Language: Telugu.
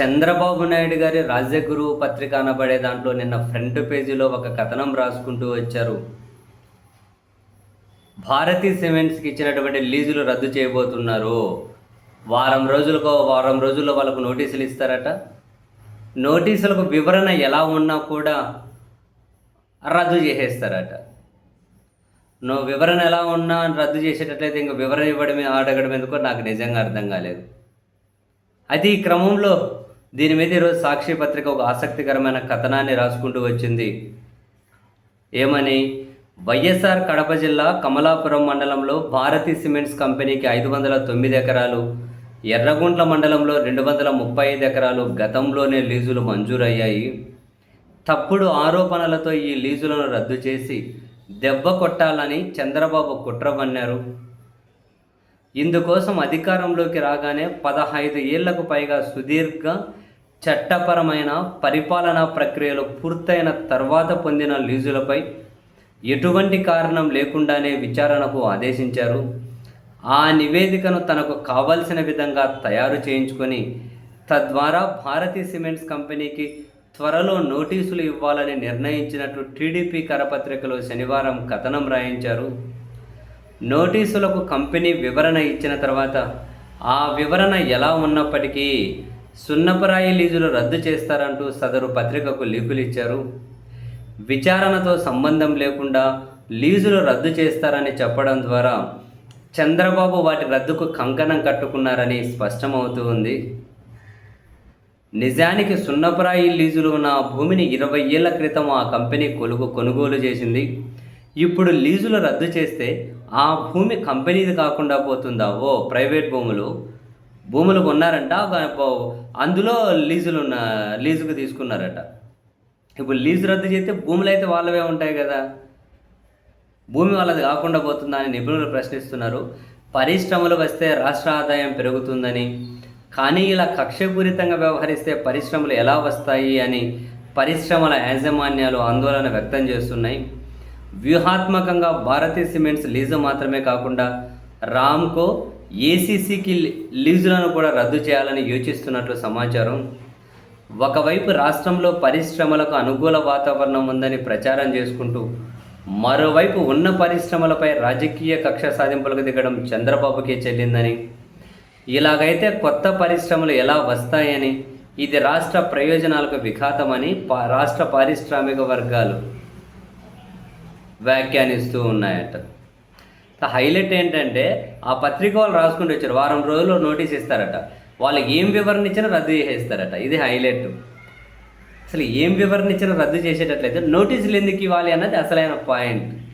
చంద్రబాబు నాయుడు గారి రాజ్యగురువు పత్రిక అనబడే దాంట్లో నిన్న ఫ్రంట్ పేజీలో ఒక కథనం రాసుకుంటూ వచ్చారు. భారతీ సిమెంట్స్కి ఇచ్చినటువంటి లీజులు రద్దు చేయబోతున్నారు. వారం రోజులకు వారం రోజుల్లో వాళ్ళకు నోటీసులు ఇస్తారట. నోటీసులకు వివరణ ఎలా ఉన్నా కూడా రద్దు చేసేస్తారట. నువ్వు వివరణ ఎలా ఉన్నా రద్దు చేసేటట్లయితే ఇంక వివరణ ఇవ్వడమే అడగడం ఎందుకో నాకు నిజంగా అర్థం కాలేదు. అయితే ఈ క్రమంలో దీని మీద ఈరోజు సాక్షి పత్రిక ఒక ఆసక్తికరమైన కథనాన్ని రాసుకుంటూ వచ్చింది. ఏమని? వైఎస్ఆర్ కడప జిల్లా కమలాపురం మండలంలో భారతీ సిమెంట్స్ కంపెనీకి ఐదు వందల తొమ్మిది ఎకరాలు ఎర్రగుంట్ల మండలంలో రెండు వందల ముప్పై ఐదు ఎకరాలు గతంలోనే లీజులు మంజూరయ్యాయి. తప్పుడు ఆరోపణలతో ఈ లీజులను రద్దు చేసి దెబ్బ కొట్టాలని చంద్రబాబు కుట్ర పన్నారు ఇందుకోసం అధికారంలోకి రాగానే పదహైదు ఏళ్ళకు పైగా సుదీర్ఘ చట్టపరమైన పరిపాలనా ప్రక్రియలు పూర్తయిన తర్వాత పొందిన లీజులపై ఎటువంటి కారణం లేకుండానే విచారణకు ఆదేశించారు. ఆ నివేదికను తనకు కావలసిన విధంగా తయారు చేయించుకొని తద్వారా భారతీ సిమెంట్స్ కంపెనీకి త్వరలో నోటీసులు ఇవ్వాలని నిర్ణయించినట్లు టీడీపీ కరపత్రికలో శనివారం కథనం రాయించారు. నోటీసులకు కంపెనీ వివరణ ఇచ్చిన తర్వాత ఆ వివరణ ఎలా ఉన్నప్పటికీ సున్నపరాయి లీజులు రద్దు చేస్తారంటూ సదరు పత్రికకు లీకులు ఇచ్చారు. విచారణతో సంబంధం లేకుండా లీజులు రద్దు చేస్తారని చెప్పడం ద్వారా చంద్రబాబు వాటి రద్దుకు కంకణం కట్టుకున్నారని స్పష్టమవుతూ ఉంది. నిజానికి సున్నపరాయి లీజులు ఉన్న భూమిని ఇరవై ఏళ్ళ క్రితం ఆ కంపెనీ కొలుగు కొనుగోలు చేసింది. ఇప్పుడు లీజులు రద్దు చేస్తే ఆ భూమి కంపెనీది కాకుండా పోతుందా? ఓ ప్రైవేట్ భూములు. భూములు కొన్నారంట అందులో లీజులు ఉన్న లీజుకు తీసుకున్నారట. ఇప్పుడు లీజు రద్దు చేస్తే భూములు అయితే వాళ్ళవే ఉంటాయి కదా. భూమి వాళ్ళది కాకుండా పోతుందా అని నిపుణులు ప్రశ్నిస్తున్నారు. పరిశ్రమలు వస్తే రాష్ట్ర ఆదాయం పెరుగుతుందని కానీ ఇలా కక్షపూరితంగా వ్యవహరిస్తే పరిశ్రమలు ఎలా వస్తాయి అని పరిశ్రమల యాజమాన్యాలు ఆందోళన వ్యక్తం చేస్తున్నాయి. వ్యూహాత్మకంగా భారతీయ సిమెంట్స్ లీజు మాత్రమే కాకుండా రామ్కో ఏసీసీకి లీజులను కూడా రద్దు చేయాలని యోచిస్తున్నట్లు సమాచారం. ఒకవైపు రాష్ట్రంలో పరిశ్రమలకు అనుకూల వాతావరణం ఉందని ప్రచారం చేసుకుంటూ మరోవైపు ఉన్న పరిశ్రమలపై రాజకీయ కక్ష సాధింపులకు దిగడం చంద్రబాబుకే చెల్లిందని. ఇలాగైతే కొత్త పరిశ్రమలు ఎలా వస్తాయని ఇది రాష్ట్ర ప్రయోజనాలకు విఘాతమని రాష్ట్ర పారిశ్రామిక వర్గాలు వ్యాఖ్యానిస్తూ ఉన్నాయట. హైలైట్ ఏంటంటే ఆ పత్రిక వాళ్ళు రాసుకుంటూ వచ్చారు. వారం రోజుల్లో నోటీస్ ఇస్తారట. వాళ్ళు ఏం వివరణ ఇచ్చినా రద్దు చేసేస్తారట. ఇది హైలైట్. అసలు ఏం వివరణ ఇచ్చినా రద్దు చేసేటట్లయితే నోటీసులు ఎందుకు ఇవ్వాలి అన్నది అసలైన పాయింట్.